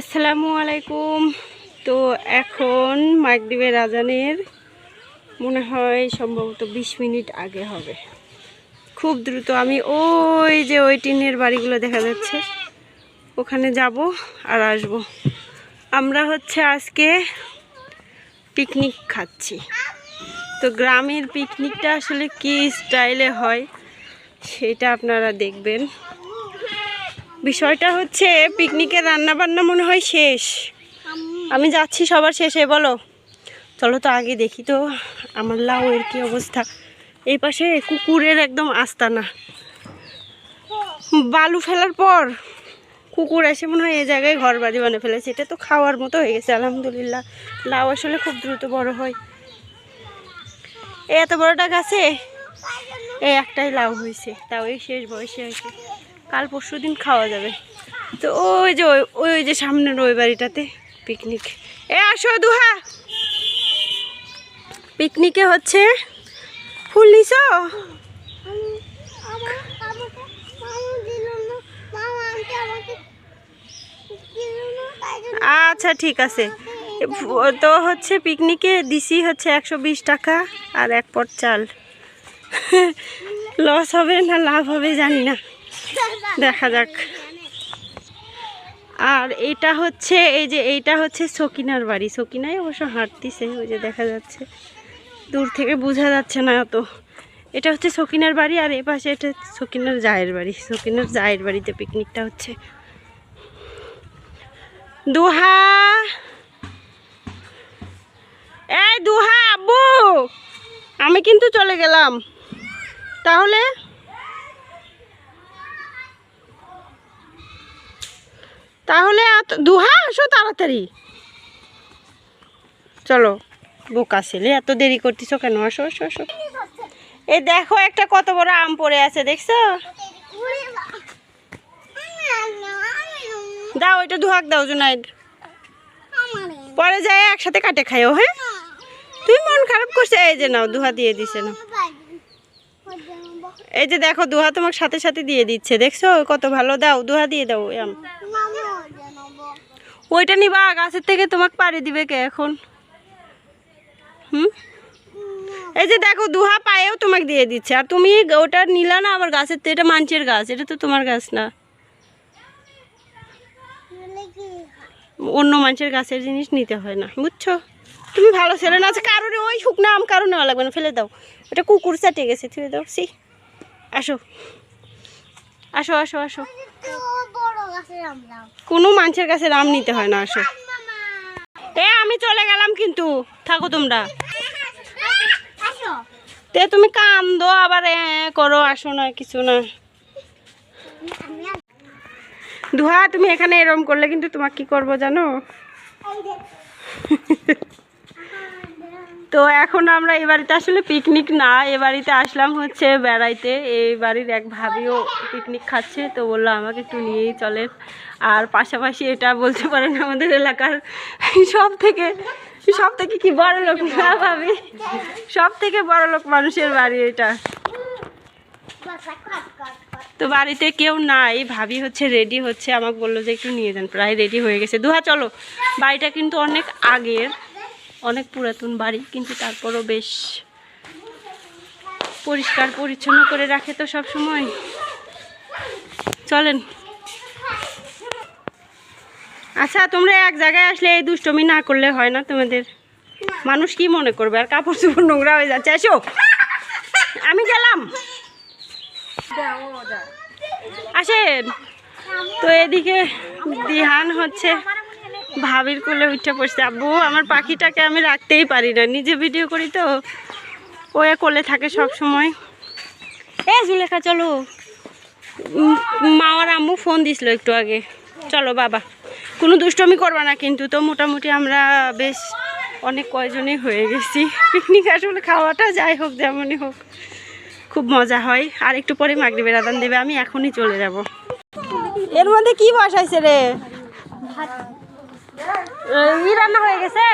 আসসালামু আলাইকুম। তো এখন মাগরিবের রাজানের মনে হয় সম্ভবত বিশ মিনিট আগে হবে। খুব দ্রুত আমি ওই যে ওই টিনের বাড়িগুলো দেখা যাচ্ছে, ওখানে যাব আর আসব। আমরা হচ্ছে আজকে পিকনিক খাচ্ছি। তো গ্রামের পিকনিকটা আসলে কি স্টাইলে হয়, সেটা আপনারা দেখবেন। বিষয়টা হচ্ছে পিকনিকের রান্না বান্না মনে হয় শেষ। আমি যাচ্ছি সবার শেষে, বলো। চলো তো আগে দেখি তো আমার লাউ এর কি অবস্থা। এই পাশে কুকুরের একদম আস্তানা। বালু ফেলার পর কুকুর এসে মনে হয় এই জায়গায় ঘর বাড়ি বানিয়ে ফেলেছে। এটা তো খাওয়ার মতো হয়ে গেছে, আলহামদুলিল্লাহ। লাউ আসলে খুব দ্রুত বড় হয়। এত বড়টা গাছে এই একটাই লাউ হয়েছে, তাও এই শেষ বয়সে হয়েছে। কাল পরশু দিন খাওয়া যাবে। তো ওই যে ওই যে সামনের ওই বাড়িটাতে পিকনিক এ, আসো দুহা। পিকনিকে হচ্ছে ফুল নিছ? আচ্ছা ঠিক আছে। তো হচ্ছে পিকনিকে দিছি হচ্ছে একশো বিশ টাকা আর এক পট চাল। লস হবে না লাভ হবে জানি না। দেখা যাক। আর এটা হচ্ছে, এই যে এইটা হচ্ছে সকিনার বাড়ি। সকিনাই অবশ্য হাঁটতিছে, ওই যে দেখা যাচ্ছে। দূর থেকে বোঝা যাচ্ছে না অত এটা হচ্ছে সকিনার বাড়ি আর এ পাশে এটা সকিনার জায়ের বাড়ি। সকিনার জায়ের বাড়িতে পিকনিকটা হচ্ছে। দুহা! এই দুহা আব্বু! আমি কিন্তু চলে গেলাম। তাহলে তাহলে এত- দুহা, আসো তাড়াতাড়ি। চলো, বোকা ছেলে, এত দেরি করতেছো কেন? আসো আসো আসো। এই দেখো, একটা কত বড় আম পড়ে আছে, দেখছ? দাও, এটা দুহাক দাও, জুনাইদ। পরে যায় একসাথে কাটে খাইও হ্যাঁ? তুই মন খারাপ করছে, এই যে নাও, দুহা দিয়ে দিছে না এই যে দেখো, দুহা তোমার সাথে সাথে দিয়ে দিচ্ছে, দেখছ? কত ভালো, দাও, দুহা দিয়ে দাও আম। ওইটা নিবা, গাছের থেকে তোমাকে পাড়ি দিবে কে এখন? হুম? এই যে দেখো, দুহা পায়েও তোমাকে দিয়ে দিচ্ছে। আর তুমি ওটা নিলা না, আবার গাছের তো এটা মাঞ্চের গাছ, এটা তো তোমার গাছ না। অন্য মানুষের গাছের জিনিস নিতে হয় না, বুঝছ? তুমি ভালো ছেলে না আছে কারণে ওই শুকনো আম কারও নেওয়া লাগবে না, ফেলে দাও। ওটা কুকুর চাটে গেছে ফেলে দাও, সি। আসো। আসো আসো আসো। কোনো মানুষের কাছে আম নিতে হয় না আসো। এ আমি চলে গেলাম কিন্তু। থাকো তোমরা। তে তুমি কান্দো আবার করো আসো না কিছু না। দুহা তুমি এখানে এরম করলে কিন্তু তোমাকে কি করব জানো? তো এখন আমরা এই বাড়িতে আসলে পিকনিক না, এ বাড়িতে আসলাম হচ্ছে বেড়াইতে। এই বাড়ির এক ভাবিও পিকনিক খাচ্ছে, তো বলল আমাকে একটু নিয়েই চলে আর পাশাপাশি এটা বলতে পারেন আমাদের এলাকার সব থেকে সব থেকে কি বড় লোক না ভাবি? সব থেকে বড় লোক মানুষের বাড়ি এটা। তো বাড়িতে কেউ নাই, ভাবি হচ্ছে রেডি হচ্ছে, আমাকে বলল যে একটু নিয়ে যান, প্রায় রেডি হয়ে গেছে। দুহা, চলো, বাড়িটা কিন্তু অনেক আগের। অনেক পুরাতন বাড়ি, কিন্তু তারপরও বেশ পরিষ্কার পরিচ্ছন্ন করে রাখে তো সব সময় চলেন। আচ্ছা তোমরা এক জায়গায় আসলে এই দুষ্টমি না করলে হয় না তোমাদের। মানুষ কি মনে করবে? আর কাপড় চোপড় নোংরা হয়ে যাচ্ছে। এসো। আমি গেলাম। আসেন। তো এদিকে দিহান হচ্ছে। ভাবির কোলে উঠে পড়ছে। আব্বু আমার পাখিটাকে আমি রাখতেই পারি না। নিজে ভিডিও করি তো। ও এ কোলে থাকে সব সময় এ জুলেখা চলো। মা আর আম্মু ফোন দিছিল একটু আগে। চলো বাবা। কোনো দুষ্টমি করবা না কিন্তু। তো মোটামুটি আমরা বেশ অনেক কয়জনই হয়ে গেছি। পিকনিক আসলে খাওয়াটা যাই হোক যেমনই হোক। খুব মজা হয়। আর একটু পরে মাগরিবের আদান দেবে। আমি এখনই চলে যাব। এর মধ্যে কি বসাইছে রে? রান্না হয়ে গেছে?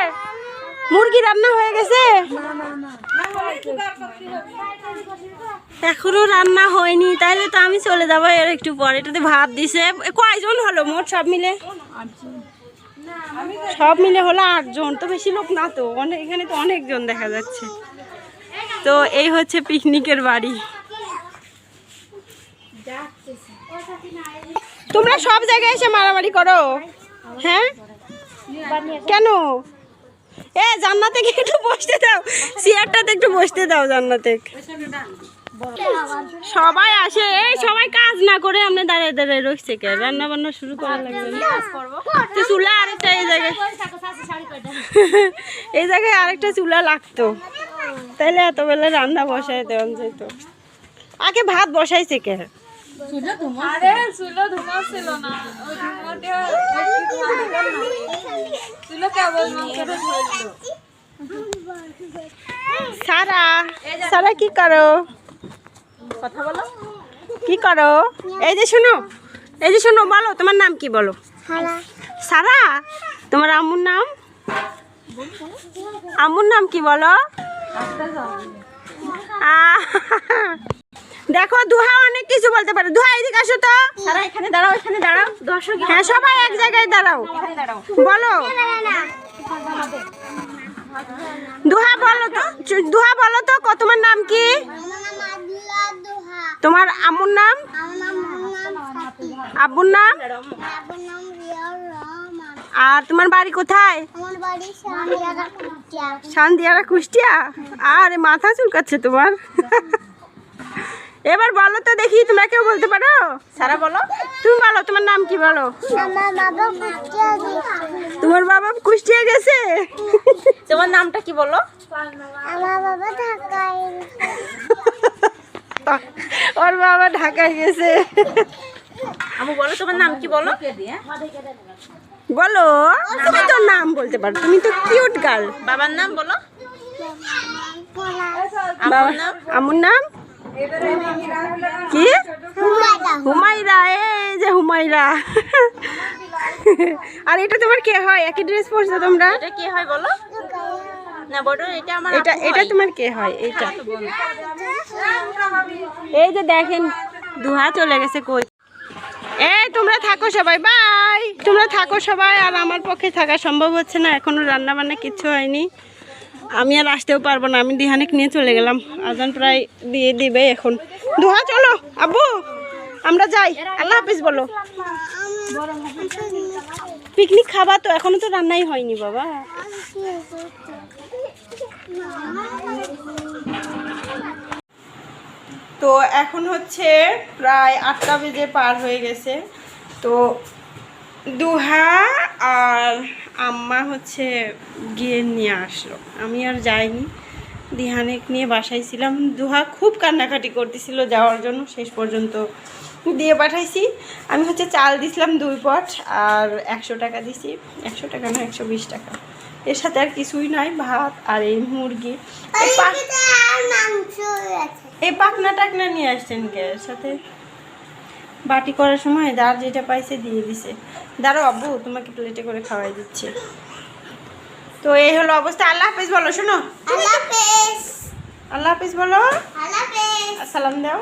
মুরগি রান্না হয়ে গেছে? এখনও রান্না হয়নি তাহলে তো আমি চলে যাব এর একটু পরে। এটাতে ভাত দিছে। কয়জন হলো মোট সব মিলে? সব মিলে হলো আটজন, তো বেশি লোক না তো। অনেক এখানে তো অনেকজন দেখা যাচ্ছে। তো এই হচ্ছে পিকনিকের বাড়ি। তোমরা সব জায়গায় এসে মারামারি করো হ্যাঁ? কেন? এ, জান্নাতে একটু বসতে দাও। চেয়ারটাতে একটু বসতে দাও জান্নাতে। সবাই আসে। এই, সবাই কাজ না করে আমরা দাঁড়িয়ে দাঁড়িয়ে রয়েছে কে? রান্না বান্না শুরু করা লাগবে তো চুলা আরেকটা এই জায়গায়। এই জায়গায় আরেকটা চুলা লাগতো। তাইলে এত বেলা রান্না বসাই দেওয়া যেত। আগে ভাত বসাইছে কে? আরে ধুমা ছিল না। ওই ধুমাটা কেবল মাংসটা ধরলো সারা সারা কি করো? কথা বলো। কি করো? এই যে শোনো এই যে শোনো বলো তোমার নাম কি বলো? সারা। তোমার আম্মুর নাম? আম্মুর নাম কি বলো? দেখো দুহা অনেক কিছু বলতে পারে। দুহা এদিকে আসো তো। সারা এখানে দাঁড়াও এখানে দাঁড়াও। দর্শক হ্যাঁ সবাই এক জায়গায় দাঁড়াও। বলো। দুহা বলো তো। দুহা বলো তো তোমার নাম কি? তোমার আম্মুর নাম? আব্বুর নাম? আর তোমার বাড়ি কোথায়? সান্দিয়ারা কুষ্টিয়া? আরে মাথা চুলকাচ্ছে তোমার। এবার বলো তো দেখি তোমরা কেউ বলতে পারো? সারা বলো। তুমি বলো তোমার নাম কি বলো? তোমার বাবা কুষ্টিয়া গেছে? তোমার নামটা কি বলো? আমার বাবা ঢাকায় ওর বাবা ঢাকায় গেছে। আমু বলো তোমার নাম কি বলো? বলো তুমি তো নাম বলতে পারো তুমি তো কিউট গার্ল বাবার নাম বলো। আমার নাম? কি? হুমাইরা এই যে হুমাইরা আর এটা তোমার কে হয়? একই ড্রেস পরছো তোমরা? এটা কি হয় বলো? না বড় এটা আমার এটা এটা তোমার কে হয়? এটা। এই যে দেখেন দুহা চলে গেছে কই? এই তোমরা থাকো সবাই বাই। তোমরা থাকো সবাই আর আমার পক্ষে থাকা সম্ভব হচ্ছে না। এখনও রান্না বান্না কিছু হয়নি। আমি আর আসতেও পারব না, আমি দিহানিক নিয়ে চলে গেলাম। আজান প্রায় দিয়ে দিবে এখন। দুহা, চলো। আব্বু, আমরা যাই। আল্লাহ হাফিজ বলো। পিকনিক খাবা তো, এখনও তো রান্নাই হয়নি বাবা। তো এখন হচ্ছে প্রায় আটটা বেজে পার হয়ে গেছে। তো দুহা আর আম্মা হচ্ছে গিয়ে নিয়ে আসলো। আমি আর যাইনি। দিহানেক নিয়ে বাসায় ছিলাম। দুহা খুব কান্নাকাটি করতেছিল যাওয়ার জন্য। শেষ পর্যন্ত দিয়ে পাঠাইছি। আমি হচ্ছে চাল দিছিলাম দুই পট আর একশো টাকা দিছি। একশো টাকা না একশো বিশ টাকা। এর সাথে আর কিছুই নাই। ভাত আর এই মুরগি। এই পাকনা টাকনা নিয়ে আসছেন কে? এর সাথে বাটি করার সময় দার যেটা পাইছে দিয়ে দিছে। দাঁড়ো আব্বু তোমাকে প্লেটে করে খাওয়াই দিচ্ছে। তো এই হলো অবস্থা। আল্লাহ হাফিজ বলো শোনো। আল্লাহ হাফিজ। আল্লাহ হাফেজ বলো। আল্লাহ হাফেজ। আসসালাম দাও।